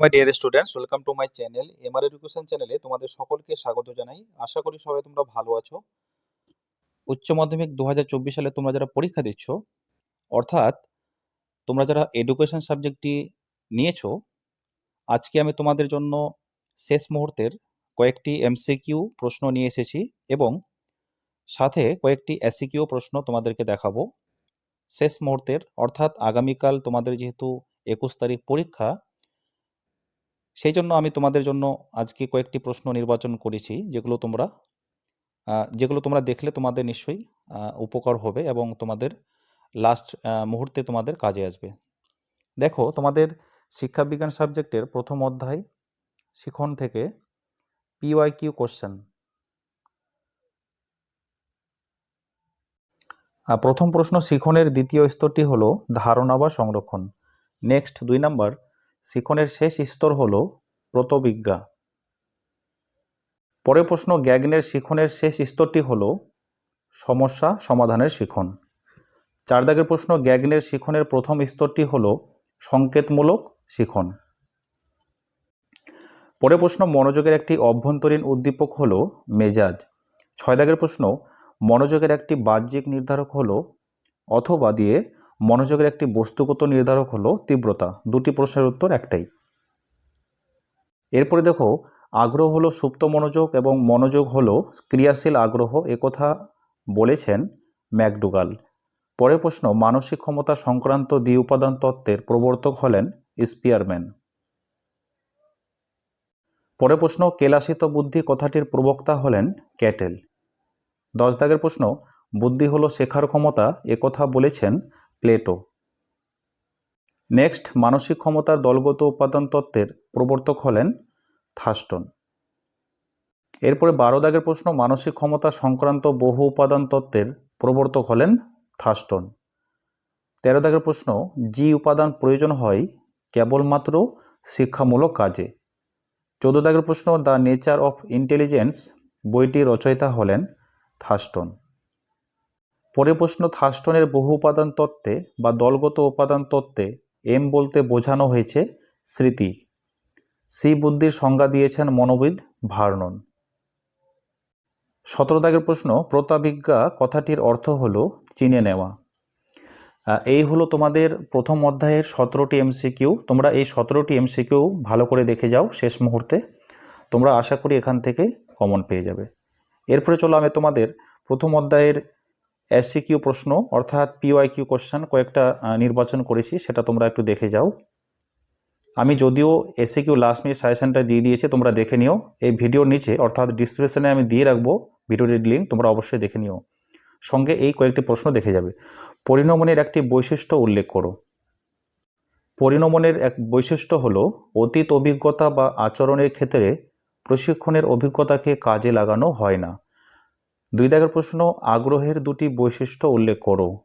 My dear students welcome to my channel MR education চ্যানেলে তোমাদের সকলকে স্বাগত জানাই। আশা করি সবাই তোমরা ভালো আছো। উচ্চ মাধ্যমিক দু হাজার চব্বিশ সালে তোমরা যারা পরীক্ষা দিচ্ছ, অর্থাৎ তোমরা যারা এডুকেশন সাবজেক্টটি নিয়েছো, আজকে আমি তোমাদের জন্য শেষ মুহূর্তের কয়েকটি এমসিকিউ প্রশ্ন নিয়ে এসেছি এবং সাথে কয়েকটি এসিকিউ প্রশ্ন তোমাদেরকে দেখাবো। শেষ মুহূর্তের, অর্থাৎ আগামীকাল তোমাদের যেহেতু একুশ তারিখ পরীক্ষা সেই জন্য আমি তোমাদের জন্য আজকে কয়েকটি প্রশ্ন নির্বাচন করেছি, যেগুলো তোমরা যেগুলো তোমরা দেখলে তোমাদের নিশ্চয়ই উপকার হবে এবং তোমাদের লাস্ট মুহূর্তে তোমাদের কাজে আসবে। দেখো, তোমাদের শিক্ষাবিজ্ঞান সাবজেক্টের প্রথম অধ্যায় শিখন থেকে পিওয়াই কিউ কোশ্চেন প্রথম প্রশ্ন শিখনের দ্বিতীয় স্তরটি হলো ধারণা বা সংরক্ষণ। নেক্সট দুই নাম্বার শিখনের শেষ স্তর হল প্রতবিজ্ঞা। পরে প্রশ্ন, গ্যাগনের শিখনের শেষ স্তরটি হল সমস্যা সমাধানের শিখন চার দাগের প্রশ্ন, গ্যাগনের শিখনের প্রথম স্তরটি হল সংকেতমূলক শিখন পরে প্রশ্ন, মনোযোগের একটি অভ্যন্তরীণ উদ্দীপক হল মেজাজ। ছয় দাগের প্রশ্ন, মনোযোগের একটি বাহ্যিক নির্ধারক হলো অথবা দিয়ে মনোযোগের একটি বস্তুগত নির্ধারক হলো তীব্রতা। দুটি প্রশ্নের উত্তর একটাই। এরপরে দেখো, আগ্রহ হলো সুপ্ত মনোযোগ এবং মনোযোগ হলো ক্রিয়াশীল আগ্রহ। একথা বলেছেন ম্যাকডুগাল। পরের প্রশ্ন, মানসিক ক্ষমতা সংক্রান্ত দ্বি উপাদান তত্ত্বের প্রবর্তক হলেন স্পিয়ারম্যান। পরের প্রশ্ন, কেলাসিত বুদ্ধি কথাটির প্রবক্তা হলেন ক্যাটেল। দশ দাগের প্রশ্ন, বুদ্ধি হলো শেখার ক্ষমতা। একথা বলেছেন প্লেটো। নেক্সট, মানসিক ক্ষমতার দলগত উপাদান তত্ত্বের প্রবর্তক হলেন থাস্টন। এরপরে বারো দাগের প্রশ্ন, মানসিক ক্ষমতা সংক্রান্ত বহু উপাদান তত্ত্বের প্রবর্তক হলেন থাস্টন। তেরো দাগের প্রশ্ন, জি উপাদান প্রয়োজন হয় কেবলমাত্র শিক্ষামূলক কাজে? চোদ্দ দাগের প্রশ্ন, দ্য নেচার অফ ইন্টেলিজেন্স বইটির রচয়িতা হলেন থাস্টন। পরে প্রশ্ন থাস্টনের বহু উপাদান তত্ত্বে বা দলগত উপাদান তত্ত্বে এম বলতে বোঝানো হয়েছে স্মৃতি। সি বুদ্ধির সংজ্ঞা দিয়েছেন মনোবিদ ভার্নন। সতেরো দাগের প্রশ্ন, প্রতাবিজ্ঞা কথাটির অর্থ হলো চিনে নেওয়া। এই হলো তোমাদের প্রথম অধ্যায়ের সতেরোটি এমসিকিউ। তোমরা এই সতেরোটি এমসিকিউ ভালো করে দেখে যাও শেষ মুহূর্তে। তোমরা আশা করি এখান থেকে কমন পেয়ে যাবে। এরপরে চলো আমি তোমাদের প্রথম অধ্যায়ের এসসিকিউ প্রশ্ন, অর্থাৎ পিওয়াই কিউ কোশ্চেন কয়েকটা নির্বাচন করেছি, সেটা তোমরা একটু দেখে যাও। আমি যদিও এসসিকিউ লাস্ট মিনিট সাজেশনটা দিয়ে দিয়েছি, তোমরা দেখে নিও। এই ভিডিওর নিচে, অর্থাৎ ডিসক্রিপশনে আমি দিয়ে রাখব ভিডিওটির লিঙ্ক তোমরা অবশ্যই দেখে নিও। সঙ্গে এই কয়েকটি প্রশ্ন দেখে যাবে। পরিণমনের একটি বৈশিষ্ট্য উল্লেখ করো। পরিণমনের এক বৈশিষ্ট্য হলো, অতীত অভিজ্ঞতা বা আচরণের ক্ষেত্রে প্রশিক্ষণের অভিজ্ঞতাকে কাজে লাগানো হয় না। দুই দাগের প্রশ্ন, আগ্রহের দুটি বৈশিষ্ট্য উল্লেখ করো।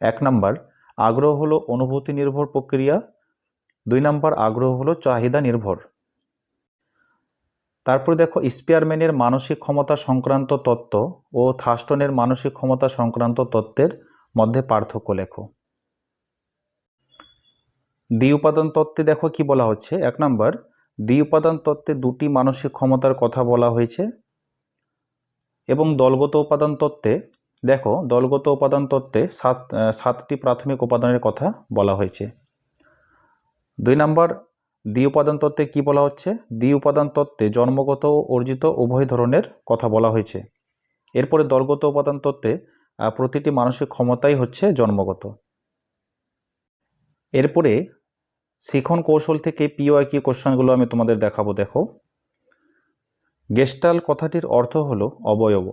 এক নাম্বার, আগ্রহ হলো অনুভূতি নির্ভর প্রক্রিয়া। দুই নাম্বার, আগ্রহ হলো চাহিদা নির্ভর। তারপরে দেখো, স্পিয়ারম্যানের মানসিক ক্ষমতা সংক্রান্ত তত্ত্ব ও থাস্টনের মানসিক ক্ষমতা সংক্রান্ত তত্ত্বের মধ্যে পার্থক্য লেখো। দ্বি উপাদান তত্ত্বে দেখো কি বলা হচ্ছে? এক নাম্বার, দ্বি উপাদান তত্ত্বে দুটি মানসিক ক্ষমতার কথা বলা হয়েছে। এবং দলগত উপাদান তত্ত্বে, দেখো, দলগত উপাদান তত্ত্বে সাত সাতটি প্রাথমিক উপাদানের কথা বলা হয়েছে। দুই নাম্বার, দ্বি উপাদান তত্ত্বে কী বলা হচ্ছে? দ্বি উপাদান তত্ত্বে জন্মগত ও অর্জিত উভয় ধরনের কথা বলা হয়েছে। এরপরে দলগত উপাদান তত্ত্বে প্রতিটি মানসিক ক্ষমতাই হচ্ছে জন্মগত। এরপরে শিখন কৌশল থেকে পিওআই কি কোশ্চেনগুলো আমি তোমাদের দেখাবো, দেখো। গেস্টাল কথাটির অর্থ হল অবয়ব।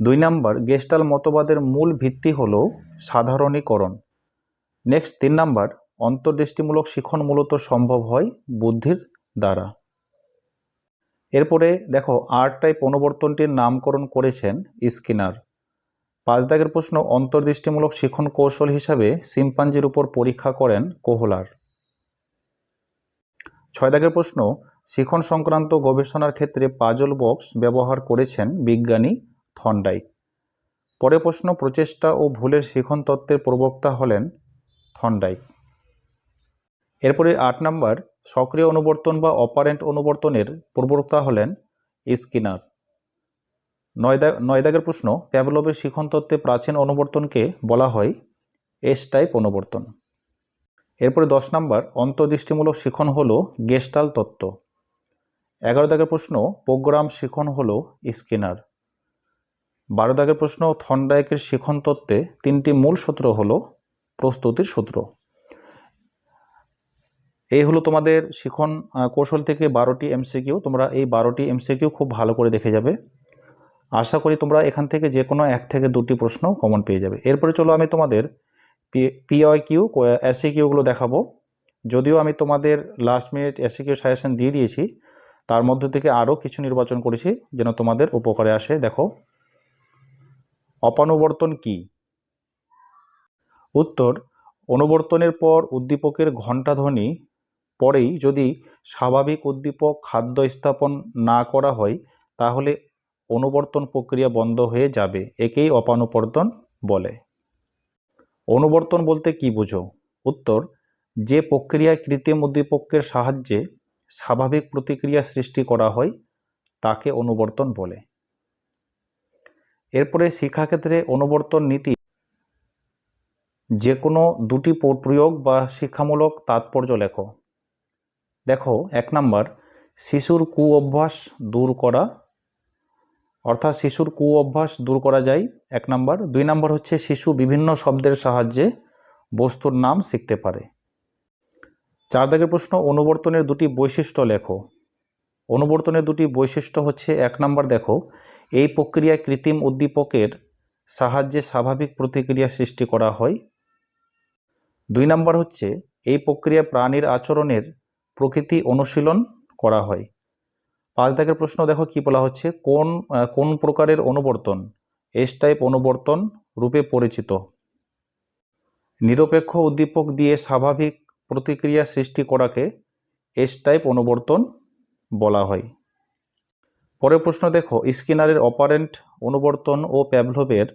দুই নাম্বার, গেস্টাল মতবাদের মূল ভিত্তি হল সাধারণীকরণ। নেক্সট, তিন নাম্বার, অন্তর্দৃষ্টিমূলক শিখন মূলত সম্ভব হয় বুদ্ধির দ্বারা। এরপরে দেখো আর টাইপ অনুবর্তনটির নামকরণ করেছেন স্কিনার। পাঁচ দাগের প্রশ্ন, অন্তর্দৃষ্টিমূলক শিখন কৌশল হিসাবে সিম্পাঞ্জির উপর পরীক্ষা করেন কোহলার। ছয় দাগের প্রশ্ন শিখন সংক্রান্ত গবেষণার ক্ষেত্রে পাজল বক্স ব্যবহার করেছেন বিজ্ঞানী থন্ডাইক পরে প্রশ্ন, প্রচেষ্টা ও ভুলের শিখন তত্ত্বের প্রবক্তা হলেন থন্ডাইক এরপরে আট নাম্বার, সক্রিয় অনুবর্তন বা অপারেন্ট অনুবর্তনের প্রবক্তা হলেন স্কিনার। নয়দা নয়দাগের প্রশ্ন প্যাভলভের শিখন তত্ত্বে প্রাচীন অনুবর্তনকে বলা হয় এস টাইপ অনুবর্তন। এরপরে দশ নম্বর, অন্তর্দৃষ্টিমূলক শিখন হল গেস্টাল তত্ত্ব। এগারো দাগের প্রশ্ন, প্রোগ্রাম শিখন হলো স্কিনার বারো দাগের প্রশ্ন থন্ডায়কের শিখন তত্ত্বে তিনটি মূল সূত্র হলো প্রস্তুতির সূত্র এই হলো তোমাদের শিখন কৌশল থেকে বারোটি এমসিকিউ। তোমরা এই বারোটি এমসিকিউ খুব ভালো করে দেখে যাবে। আশা করি তোমরা এখান থেকে যে কোনো এক থেকে দুটি প্রশ্ন কমন পেয়ে যাবে। এরপরে চলো আমি তোমাদের পি পিআই কিউ এসি কিউগুলো দেখাবো। যদিও আমি তোমাদের লাস্ট মিনিট এসি কিউ সাজেশন দিয়ে দিয়েছি তার মধ্যে থেকে আরও কিছু নির্বাচন করেছি যেন তোমাদের উপকারে আসে। দেখো। অপানুবর্তন কি? উত্তর, অনুবর্তনের পর উদ্দীপকের ঘণ্টাধ্বনি, পরেই যদি স্বাভাবিক উদ্দীপক খাদ্য স্থাপন না করা হয়, তাহলে অনুবর্তন প্রক্রিয়া বন্ধ হয়ে যাবে, একেই অপানুবর্তন বলে। অনুবর্তন বলতে কি বুঝো? উত্তর, যে প্রক্রিয়ায় কৃত্রিম উদ্দীপকের সাহায্যে স্বাভাবিক প্রতিক্রিয়া সৃষ্টি করা হয় তাকে অনুবর্তন বলে। এরপরে শিক্ষাক্ষেত্রে অনুবর্তন নীতি যে কোনো দুটি প্রয়োগ বা শিক্ষামূলক তাৎপর্য লেখো। দেখো, এক নাম্বার, শিশুর কু অভ্যাস দূর করা, অর্থাৎ শিশুর কু অভ্যাস দূর করা যায়, এক নাম্বার। দুই নাম্বার হচ্ছে, শিশু বিভিন্ন শব্দের সাহায্যে বস্তুর নাম শিখতে পারে। চার দাগের প্রশ্ন, অনুবর্তনের দুটি বৈশিষ্ট্য লেখো। অনুবর্তনের দুটি বৈশিষ্ট্য হচ্ছে, এক নাম্বার দেখো, এই প্রক্রিয়ায় কৃত্রিম উদ্দীপকের সাহায্যে স্বাভাবিক প্রতিক্রিয়া সৃষ্টি করা হয়। দুই নাম্বার হচ্ছে, এই প্রক্রিয়া প্রাণীর আচরণের প্রকৃতি অনুশীলন করা হয়। পাঁচ দাগের প্রশ্ন দেখো, কি বলা হচ্ছে? কোন কোন প্রকারের অনুবর্তন? এস টাইপ অনুবর্তন রূপে পরিচিত। নিরপেক্ষ উদ্দীপক দিয়ে স্বাভাবিক প্রতিক্রিয়া সৃষ্টি করাকে এস টাইপ অনুবর্তন বলা হয়। পরের প্রশ্ন দেখো, স্কিনারের অপারেন্ট অনুবর্তন ও প্যাভলোভের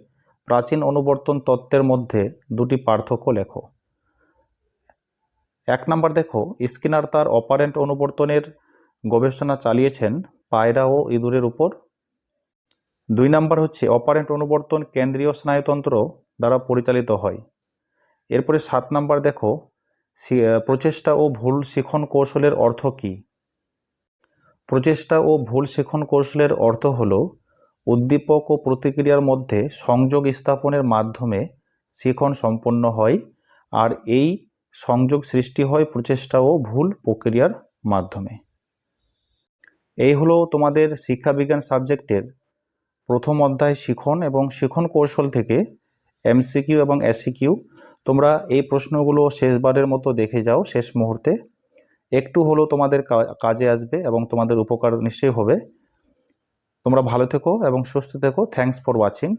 প্রাচীন অনুবর্তন তত্ত্বের মধ্যে দুটি পার্থক্য লেখো। এক নাম্বার দেখো, স্কিনার তার অপারেন্ট অনুবর্তনের গবেষণা চালিয়েছেন পায়রা ও ইঁদুরের উপর। দুই নাম্বার হচ্ছে, অপারেন্ট অনুবর্তন কেন্দ্রীয় স্নায়ুতন্ত্র দ্বারা পরিচালিত হয়। এরপরে সাত নাম্বার দেখো প্রচেষ্টা ও ভুল শিখন কৌশলের অর্থ কী? প্রচেষ্টা ও ভুল শিখন কৌশলের অর্থ হল উদ্দীপক ও প্রতিক্রিয়ার মধ্যে সংযোগ স্থাপনের মাধ্যমে শিখন সম্পন্ন হয় আর এই সংযোগ সৃষ্টি হয় প্রচেষ্টা ও ভুল প্রক্রিয়ার মাধ্যমে। এই হলো তোমাদের শিক্ষাবিজ্ঞান সাবজেক্টের প্রথম অধ্যায় শিখন এবং শিখন কৌশল থেকে এমসিকিউ এবং এসিকিউ। তোমরা এই প্রশ্নগুলো শেষবারের মতো দেখে যাও, শেষ মুহূর্তে। একটু হলেও তোমাদের কাজে আসবে এবং তোমাদের উপকার নিশ্চয়ই হবে। তোমরা ভালো থেকো এবং সুস্থ থেকো। Thanks for watching